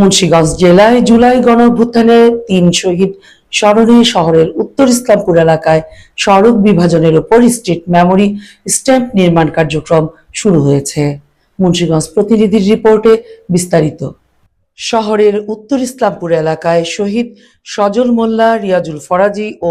মুন্সিগঞ্জ জেলায় জুলাই গণঅভ্যুত্থানে তিন শহীদ স্মরণে শহরের উত্তর ইসলামপুর এলাকায় সড়ক বিভাজনের উপর স্ট্রিট মেমোরি স্ট্যাম্প নির্মাণ কার্যক্রম শুরু হয়েছে। মুন্সীগঞ্জ প্রতিনিধির রিপোর্টে বিস্তারিত। শহরের উত্তর ইসলামপুর এলাকায় শহীদ সজল মোল্লা, রিয়াজুল ফরাজি ও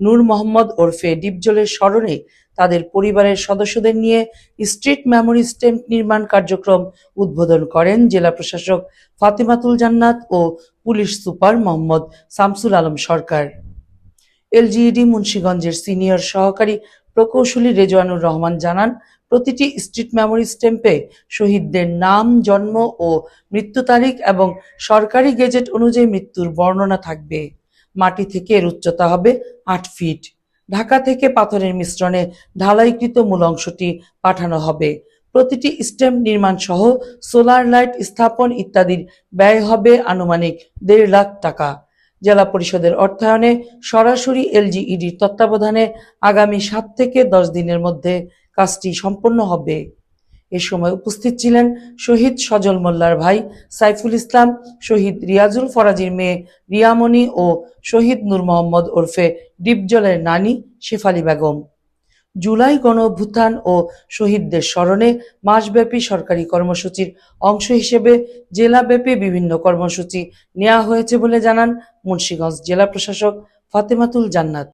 নূর মোহাম্মদ ওরফে ডিপজলের স্মরণে তাদের পরিবারের সদস্যদের নিয়ে স্ট্রিট মেমোরি স্ট্যাম্প নির্মাণ কার্যক্রম উদ্বোধন করেন জেলা প্রশাসক ফাতেমাতুল জান্নাত ও police super Mohammad Shamsul Alam Sarkar. LGED মুন্সিগঞ্জের সিনিয়র সহকারী প্রকৌশলী রেজওয়ানুর রহমান জানান প্রতিটি স্ট্রিট মেমোরি স্ট্যাম্পে শহীদদের নাম, জন্ম ও মৃত্যু তারিখ এবং সরকারি গেজেট অনুযায়ী মৃত্যুর বর্ণনা থাকবে। মাটি থেকে এর উচ্চতা হবে আট ফিট। ঢাকা থেকে পাথরের মিশ্রণে ঢালাইকৃত মূল অংশটি পাঠানো হবে। প্রতিটি স্ট্যাম্প নির্মাণ সহ সোলার লাইট স্থাপন ইত্যাদির ব্যয় হবে আনুমানিক দেড় লাখ টাকা। জেলা পরিষদের অর্থায়নে সরাসরি এলজিইডির তত্ত্বাবধানে আগামী সাত থেকে দশ দিনের মধ্যে কাজটি সম্পন্ন হবে। এ সময় উপস্থিত ছিলেন শহীদ সজল মোল্লার ভাই সাইফুল ইসলাম, শহীদ রিয়াজুল ফরাজির মেয়ে রিয়ামণি ও শহীদ নূর মোহাম্মদ ওরফে ডিপজলের নানি শেফালি বেগম। জুলাই গণ অভ্যুত্থান ও শহীদদের স্মরণে মাসব্যাপী সরকারি কর্মসূচির অংশ হিসেবে জেলাব্যাপী বিভিন্ন কর্মসূচি নেওয়া হয়েছে বলে জানান মুন্সিগঞ্জ জেলা প্রশাসক ফাতেমাতুল জান্নাত।